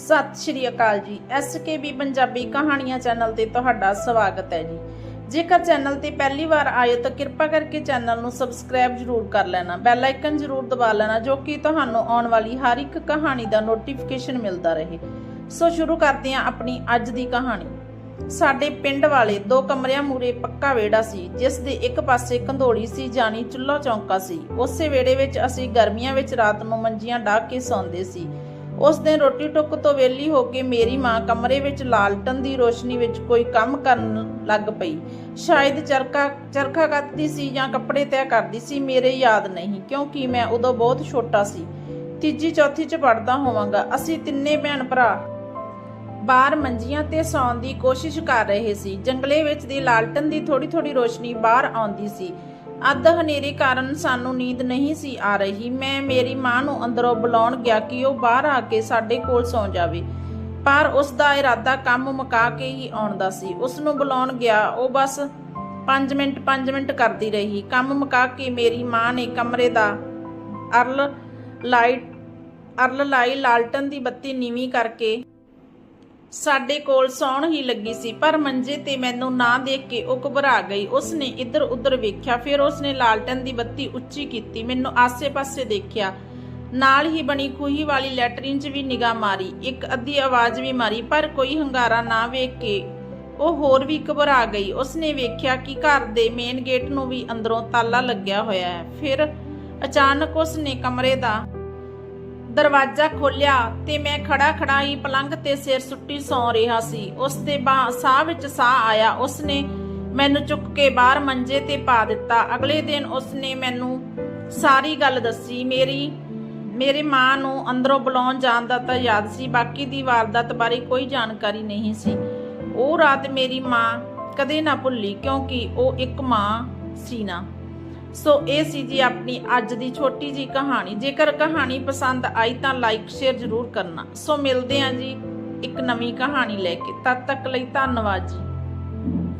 ਸਤਿ ਸ਼੍ਰੀ ਅਕਾਲ ਜੀ। ਐਸਕੇਬੀ ਪੰਜਾਬੀ ਕਹਾਣੀਆਂ ਚੈਨਲ ਤੇ ਤੁਹਾਡਾ ਸਵਾਗਤ ਹੈ ਜੀ। ਜੇਕਰ ਚੈਨਲ ਤੇ ਪਹਿਲੀ ਵਾਰ ਆਏ ਤਾਂ ਕਿਰਪਾ ਕਰਕੇ ਚੈਨਲ ਨੂੰ ਸਬਸਕ੍ਰਾਈਬ ਜਰੂਰ ਕਰ ਲੈਣਾ, ਬੈਲ ਆਈਕਨ ਜਰੂਰ ਦਬਾ ਲੈਣਾ, ਜੋ ਕਿ ਤੁਹਾਨੂੰ ਆਉਣ ਵਾਲੀ ਹਰ ਇੱਕ ਕਹਾਣੀ ਦਾ ਨੋਟੀਫਿਕੇਸ਼ਨ ਮਿਲਦਾ ਰਹੇ। ਸੋ ਸ਼ੁਰੂ ਕਰਦੇ ਹਾਂ ਆਪਣੀ ਅੱਜ ਦੀ ਕਹਾਣੀ। ਸਾਡੇ ਪਿੰਡ ਵਾਲੇ ਦੋ ਕਮਰਿਆਂ ਮੂਰੇ ਪੱਕਾ ਵਿਹੜਾ ਸੀ, ਜਿਸ ਦੇ ਇੱਕ ਪਾਸੇ ਕੰਧੋਲੀ ਸੀ ਜਾਨੀ ਚੁੱਲ੍ਹਾ ਚੌਂਕਾ ਸੀ। ਉਸੇ ਵਿਹੜੇ ਵਿੱਚ ਅਸੀਂ ਗਰਮੀਆਂ ਵਿੱਚ ਰਾਤ ਨੂੰ ਮੰਜੀਆਂ ਡਾਹ ਕੇ ਸੌਂਦੇ ਸੀ। ਉਸ ਦਿਨ ਰੋਟੀ ਟੁੱਕ ਤੋਂ ਵਿਹਲੀ ਹੋ ਕੇ ਮੇਰੀ ਮਾਂ ਕਮਰੇ ਵਿੱਚ ਲਾਲਟਨ ਦੀ ਰੋਸ਼ਨੀ ਵਿੱਚ ਕੋਈ ਕੰਮ ਕਰਨ ਲੱਗ ਪਈ। ਸ਼ਾਇਦ ਚਰਖਾ ਚਰਖਾ ਕੱਤਦੀ ਸੀ ਜਾਂ ਕੱਪੜੇ ਤੈਅ ਕਰਦੀ ਸੀ, ਮੇਰੇ ਯਾਦ ਨਹੀਂ, ਕਿਉਂਕਿ ਮੈਂ ਉਦੋਂ ਬਹੁਤ ਛੋਟਾ ਸੀ। ਤੀਜੀ, ਚੌਥੀ ਚ ਪੜਦਾ ਹੋਵਾਂਗਾ। ਅਸੀਂ ਤਿੰਨੇ ਭੈਣ ਭਰਾ ਬਾਹਰ ਮੰਜੀਆਂ ਤੇ ਸੌਣ ਦੀ ਕੋਸ਼ਿਸ਼ ਕਰ ਰਹੇ ਸੀ। ਜੰਗਲੇ ਵਿੱਚ ਦੀ ਲਾਲਟਨ ਦੀ ਥੋੜੀ ਥੋੜੀ ਰੋਸ਼ਨੀ ਬਾਹਰ ਆਉਂਦੀ ਸੀ। ਅੱਧ ਹਨੇਰੇ ਕਾਰਨ ਸਾਨੂੰ ਨੀਂਦ ਨਹੀਂ ਸੀ ਆ ਰਹੀ। ਮੈਂ ਮੇਰੀ ਮਾਂ ਨੂੰ ਅੰਦਰੋਂ ਬੁਲਾਉਣ ਗਿਆ ਕਿ ਉਹ ਬਾਹਰ ਆ ਕੇ ਸਾਡੇ ਕੋਲ ਸੌਂ ਜਾਵੇ। ਪਰ ਉਸ ਦਾ ਇਰਾਦਾ ਕੰਮ ਮੁਕਾ ਕੇ ਹੀ ਆਉਣ ਦਾ ਸੀ। ਉਸ ਨੂੰ ਬੁਲਾਉਣ ਗਿਆ। ਉਹ ਬਸ 5 ਮਿੰਟ 5 ਮਿੰਟ ਕਰਦੀ ਰਹੀ। ਕੰਮ ਮੁਕਾ ਕੇ ਮੇਰੀ ਮਾਂ ਨੇ ਕਮਰੇ ਦਾ ਅਰਲ ਲਾਈਟ ਅਰਲ ਲਾਈ ਲਾਲਟਨ ਦੀ ਬੱਤੀ ਨੀਵੀਂ ਕਰਕੇ ਸਾਡੇ ਕੋਲ ਸੌਣ ਹੀ ਲੱਗੀ ਸੀ, ਪਰ ਮੰਜੇ ਤੇ ਮੈਨੂੰ ਨਾ ਦੇਖ ਕੇ ਉਹ ਘਬਰਾ ਗਈ। ਉਸਨੇ ਇੱਧਰ ਉੱਧਰ ਵੇਖਿਆ, ਫਿਰ ਉਸਨੇ ਲਾਲਟਨ ਦੀ ਬੱਤੀ ਉੱਚੀ ਕੀਤੀ, ਮੈਨੂੰ ਆਸੇ-ਪਾਸੇ ਦੇਖਿਆ। ਨਾਲ ਹੀ ਬਣੀ ਖੂਹੀ ਵਾਲੀ ਲੈਟਰਿਨ 'ਚ ਵੀ ਨਿਗਾਹ ਮਾਰੀ, ਇੱਕ ਅੱਧੀ ਆਵਾਜ਼ ਵੀ ਮਾਰੀ, ਪਰ ਕੋਈ ਹੰਗਾਰਾ ਨਾ ਵੇਖ ਕੇ ਉਹ ਹੋਰ ਵੀ ਘਬਰਾ ਗਈ। ਉਸਨੇ ਵੇਖਿਆ ਕਿ ਘਰ ਦੇ ਮੇਨ ਗੇਟ ਨੂੰ ਵੀ ਅੰਦਰੋਂ ਤਾਲਾ ਲੱਗਿਆ ਹੋਇਆ ਹੈ। ਫਿਰ ਅਚਾਨਕ ਉਸਨੇ ਕਮਰੇ ਦਾ ਦਰਵਾਜ਼ਾ ਖੋਲਿਆ ਤੇ ਮੈਂ ਖੜਾ ਖੜਾ ਹੀ ਪਲੰਘ ਤੇ ਸਿਰ ਸੁੱਟੀ ਸੌਂ ਰਿਹਾ ਸੀ। ਉਸ ਦੇ ਸਾਹ ਵਿੱਚ ਸਾਹ ਆਇਆ। ਉਸਨੇ ਮੈਨੂੰ ਚੁੱਕ ਕੇ ਬਾਹਰ ਮੰਜੇ ਤੇ ਪਾ ਦਿੱਤਾ। ਅਗਲੇ ਦਿਨ ਉਸਨੇ ਮੈਨੂੰ ਸਾਰੀ ਗੱਲ ਦੱਸੀ। ਮੇਰੀ, ਮੇਰੇ ਮਾਂ ਨੂੰ ਅੰਦਰੋਂ ਬੁਲਾਉਣ ਜਾਣ ਦਾ ਤਾਂ ਯਾਦ ਸੀ। ਬਾਕੀ ਦੀ ਵਾਰਦਾਤ ਬਾਰੇ ਕੋਈ ਜਾਣਕਾਰੀ ਨਹੀਂ ਸੀ। ਉਹ ਰਾਤ ਮੇਰੀ ਮਾਂ ਕਦੇ ਨਾ ਭੁੱਲੀ, ਕਿਉਂਕਿ ਉਹ ਇੱਕ ਮਾਂ ਸੀ ਨਾ। ਸੋ ਇਹ ਸੀ ਜੀ ਆਪਣੀ ਅੱਜ ਦੀ ਛੋਟੀ ਜੀ ਕਹਾਣੀ। ਜੇਕਰ ਕਹਾਣੀ ਪਸੰਦ ਆਈ ਤਾਂ ਲਾਈਕ ਸ਼ੇਅਰ ਜ਼ਰੂਰ ਕਰਨਾ। ਸੋ ਮਿਲਦੇ ਆਂ ਜੀ ਇੱਕ ਨਵੀਂ ਕਹਾਣੀ ਲੈ ਕੇ। ਤਦ ਤੱਕ ਲਈ ਧੰਨਵਾਦ ਜੀ।